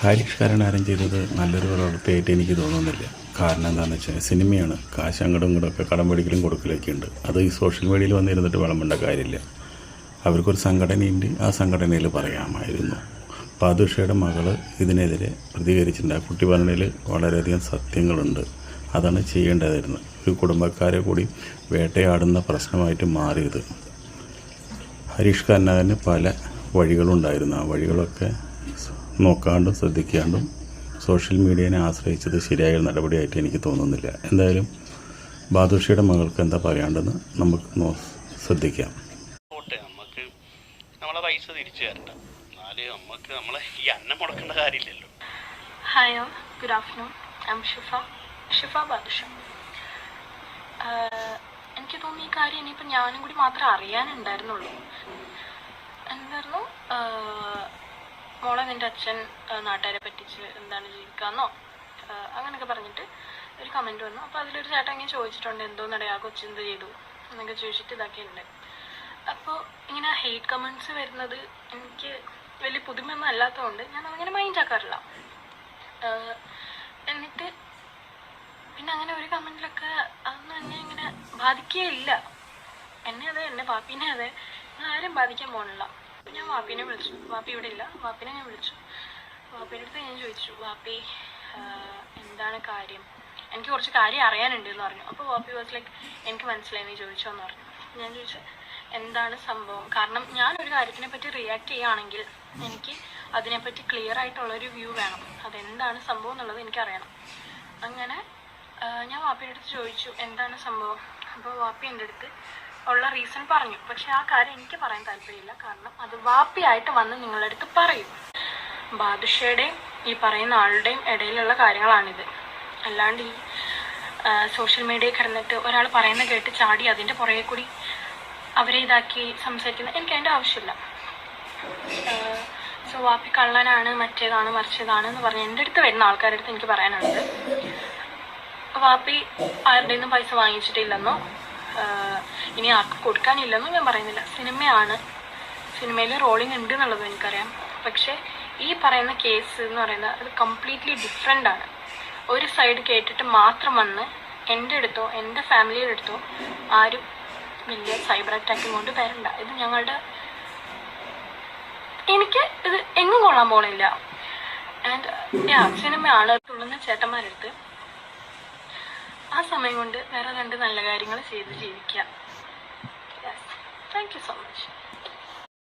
ഹാരിഷ് ആരും ചെയ്തത് നല്ലൊരു പ്രവൃത്തിയായിട്ട് എനിക്ക് തോന്നുന്നില്ല. കാരണം എന്താണെന്ന് വെച്ചാൽ സിനിമയാണ്. കാശ് അങ്ങോട്ടും ഇങ്ങോട്ടും ഒക്കെ കടം പിടിക്കലും കൊടുക്കലൊക്കെ ഉണ്ട്. അത് ഈ സോഷ്യൽ മീഡിയയിൽ വന്നിരുന്നിട്ട് വിളമ്പേണ്ട കാര്യമില്ല. അവർക്കൊരു സംഘടനയുണ്ട്. ആ സംഘടനയിൽ പറയാമായിരുന്നു. പാദുഷയുടെ മകൾ ഇതിനെതിരെ പ്രതികരിച്ചിട്ടുണ്ട്. ആ കുട്ടി പറഞ്ഞതിൽ വളരെയധികം സത്യങ്ങളുണ്ട്. അതാണ് ചെയ്യേണ്ടതായിരുന്നു. ഒരു കുടുംബക്കാരെ കൂടി വേട്ടയാടുന്ന പ്രശ്നമായിട്ട് മാറിയത്. ഹരീഷ് കർണാകരന് പല വഴികളുണ്ടായിരുന്നു. ആ വഴികളൊക്കെ നോക്കാണ്ടും ശ്രദ്ധിക്കാണ്ടും സോഷ്യൽ മീഡിയനെ ആശ്രയിച്ചത് ശരിയായ നടപടിയായിട്ട് എനിക്ക് തോന്നുന്നില്ല. എന്തായാലും ബാദുഷയുടെ മകൾക്ക് എന്താ പറയാണ്ടെന്ന് നമുക്ക് നോ ശ്രദ്ധിക്കാം. നമുക്ക് നമ്മളെ പൈസ തിരിച്ചു തരണ്ട. എന്നാലേ നമുക്ക് നമ്മളെ ഈ അന്നം മുടക്കേണ്ട കാര്യമില്ലല്ലോ. Hi good afternoon I I'm Shifa Shifa Badusha എനിക്ക് തോന്നുന്നു ഈ കാര്യം ഇനിയിപ്പോൾ ഞാനും കൂടി മാത്രമേ അറിയാനുണ്ടായിരുന്നുള്ളൂ. എന്തായിരുന്നു? ആഹ് മോളെ നിന്റെ അച്ഛൻ നാട്ടുകാരെ പറ്റിച്ച് എന്താണ് ജീവിക്കാന്നോ? അങ്ങനെയൊക്കെ പറഞ്ഞിട്ട് ഒരു കമന്റ് വന്നു. അപ്പോൾ അതിലൊരു ചേട്ടൻ ഇങ്ങനെ ചോദിച്ചിട്ടുണ്ട് എന്തോ നടയാ കൊച്ചെന്ത് ചെയ്തു? എന്നൊക്കെ ചോദിച്ചിട്ട് ഇതാക്കിയിട്ടുണ്ട്. അപ്പോൾ ഇങ്ങനെ ഹെയ്റ്റ് കമന്റ്സ് വരുന്നത് എനിക്ക് വലിയ പുതുമയൊന്നും അല്ലാത്തതുകൊണ്ട് ഞാൻ അങ്ങനെ മൈൻഡ് ആക്കാറില്ല. എന്നിട്ട് പിന്നെ അങ്ങനെ ഒരു കമന്റിലൊക്കെ അതൊന്നും എന്നെ ഇങ്ങനെ ബാധിക്കുകയില്ല. എന്നെ അതെ എന്നെ വാപ്പീനെ അതെ ആരും ബാധിക്കാൻ പോകണില്ല അപ്പൊ ഞാൻ വാപ്പിനെ വിളിച്ചു. വാപ്പി ഇവിടെ ഇല്ല. വാപ്പിനെ ഞാൻ വിളിച്ചു. വാപ്പിന്റെ അടുത്ത് ഞാൻ ചോദിച്ചു വാപ്പി എന്താണ് കാര്യം? എനിക്ക് കുറച്ച് കാര്യം അറിയാനുണ്ട് എന്ന് പറഞ്ഞു. അപ്പോൾ വാപ്പി വാസ് ലൈക്ക് എനിക്ക് മനസ്സിലായി നീ ചോദിച്ചോ എന്ന് പറഞ്ഞു. ഞാൻ ചോദിച്ചു എന്താണ് സംഭവം? കാരണം ഞാൻ ഒരു കാര്യത്തിനെ പറ്റി റിയാക്ട് ചെയ്യുകയാണെങ്കിൽ എനിക്ക് അതിനെപ്പറ്റി ക്ലിയർ ആയിട്ടുള്ളൊരു വ്യൂ വേണം. അതെന്താണ് സംഭവം എന്നുള്ളത് എനിക്കറിയണം അങ്ങനെ ഞാൻ വാപ്പിയുടെ അടുത്ത് ചോദിച്ചു എന്താണ് സംഭവം? അപ്പോൾ വാപ്പി എന്റെ അടുത്ത് ഉള്ള റീസൺ പറഞ്ഞു. പക്ഷെ ആ കാര്യം എനിക്ക് പറയാൻ താല്പര്യമില്ല. കാരണം അത് വാപ്പിയായിട്ട് വന്ന് നിങ്ങളുടെ അടുത്ത് പറയും. ബാദുഷയുടെയും ഈ പറയുന്ന ആളുടെയും ഇടയിലുള്ള കാര്യങ്ങളാണിത്. അല്ലാണ്ട് ഈ സോഷ്യൽ മീഡിയയിൽ കിടന്നിട്ട് ഒരാൾ പറയുന്ന കേട്ട് ചാടി അതിന്റെ പുറകെ കൂടി അവരെ ഇതാക്കി സംസാരിക്കുന്ന എനിക്ക് അതിന്റെ ആവശ്യമില്ല. സോ വാപ്പി കള്ളനാണ് മറ്റേതാണ് മറിച്ചതാണ് എന്ന് പറഞ്ഞ് എന്റെ അടുത്ത് വരുന്ന ആൾക്കാരുടെ അടുത്ത് എനിക്ക് പറയാനുണ്ട് വാപ്പി ആരുടെ നിന്നും പൈസ വാങ്ങിച്ചിട്ടില്ലെന്നോ? ഇനി ആർക്ക് കൊടുക്കാനില്ലെന്നും ഞാൻ പറയുന്നില്ല. സിനിമയാണ്. സിനിമയിൽ റോളിംഗ് ഉണ്ട് എന്നുള്ളത് എനിക്കറിയാം. പക്ഷേ ഈ പറയുന്ന കേസ് എന്ന് പറയുന്നത് അത് കംപ്ലീറ്റ്ലി ഡിഫറെന്റ് ആണ്. ഒരു സൈഡ് കേട്ടിട്ട് മാത്രം വന്ന് എന്റെ അടുത്തോ എന്റെ ഫാമിലിയുടെ അടുത്തോ ആരും വലിയ സൈബർ അറ്റാക്കും കൊണ്ട് വരണ്ട. ഇത് ഞങ്ങളുടെ എനിക്ക് ഇത് എങ്ങും കൊള്ളാൻ പോണില്ല. ആൻഡ് യാ സിനിമയാണ് തുള്ളുന്ന ചേട്ടന്മാരെടുത്ത് ആ സമയം കൊണ്ട് വേറെ രണ്ട് നല്ല കാര്യങ്ങൾ ചെയ്ത് ജീവിക്കാം. Thank you so much